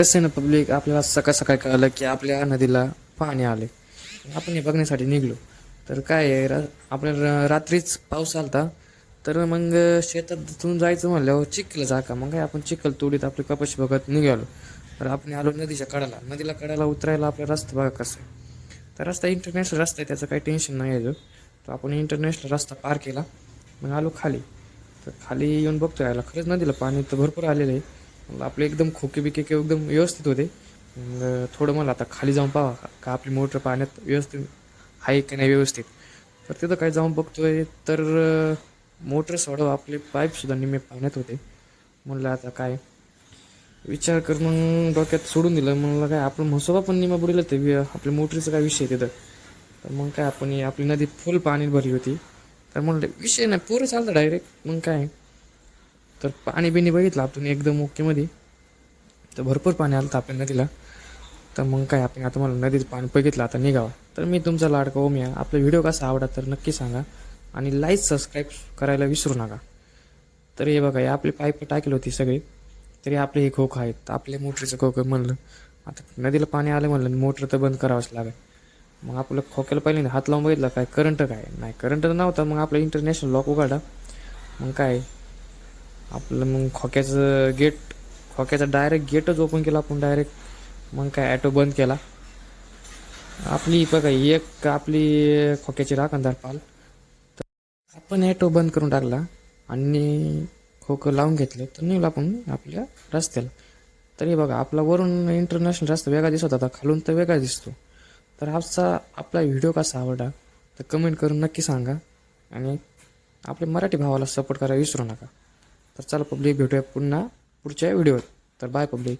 कसं आहे ना पब्लिक आपल्याला सकाळ सकाळी कळलं की आपल्या नदीला पाणी आले आपण हे बघण्यासाठी निघलो. तर काय आहे रा आपल्याला रात्रीच पाऊस आलता. तर मग शेतातून जायचं म्हणल्यावर चिखल जाका मग काय आपण चिखल तोडीत आपले कपाशी बघत निघालो. तर आपण आलो नदीच्या कडाला. नदीला कडाला उतरायला आपला रस्ता बघा कसं आहे. तर रस्ता इंटरनॅशनल रस्ता आहे त्याचं काही टेन्शन नाही आहे जो. तर आपण इंटरनॅशनल रस्ता पार केला. मग आलो खाली. तर खाली येऊन बघतो यायला. खरंच नदीला पाणी तर भरपूर आलेलं आहे. आपले एकदम खोके बिके एकदम व्यवस्थित होते. थोडं मला आता खाली जाऊन पाहा का आपली मोटर पाण्यात व्यवस्थित आहे की नाही व्यवस्थित. तर तिथं काय जाऊन बघतोय तर मोटर सोडव आपले पाईपसुद्धा निम्मे पाण्यात होते. म्हणलं आता काय? विचार कर मग डोक्यात सोडून दिलं. म्हणलं काय आपलं म्हसोबा पण निमा बुडीला ते वि- आपल्या मोटरीचं काय विषय आहे तिथं? तर मग काय आपण आपली नदी फुल पाणी भरली होती. तर म्हणलं विषय नाही पुरं चालतं डायरेक्ट मग काय? तर पाणी बिणी बघितलं आपण एकदम ओकेमध्ये तर भरपूर पाणी आलं होतं आपल्या नदीला. तर मग काय आपण आता मला नदीचं पाणी बघितलं आता निघावा. तर मी तुमचा लाडका ओमिया. आपला व्हिडिओ कसा आवडा तर नक्की सांगा. आणि लाईक सबस्क्राईब करायला विसरू नका. तर हे बघा हे आपली पाईप टाकली होती सगळी. तरी आपले हे खोखं आहेत. आपल्या मोटरीचं खोखं म्हणलं. आता नदीला पाणी आलं म्हणलं मोटर तर बंद करावंच लागेल. मग आपलं खोक्याला पहिले हात लावून बघितलं काय करंट काय? नाही करंट तर नव्हता. मग आपलं इंटरनॅशनल लॉक उघडा मग काय? आपलं मग खोक्याचं गेट खोक्याचा डायरेक्ट गेटच ओपन केला आपण डायरेक्ट मग काय ॲटो बंद केला. आपली बघा एक आपली खोक्याची राखणदार पाल. तर आपण ॲटो बंद करून टाकला आणि खोकं लावून घेतलं तर निघलो आपण आपल्या रस्त्याला. तरी बघा आपला वरून इंटरनॅशनल रस्ता वेगळा दिसत होता खालून तर वेगळा दिसतो. तर आजचा आपला व्हिडिओ कसा आवडला तर कमेंट करून नक्की सांगा. आणि आपल्या मराठी भावाला सपोर्ट करायला विसरू नका. तर चला पब्लिक भेटूया पुन्हा पुढच्या व्हिडिओत. तर बाय पब्लिक.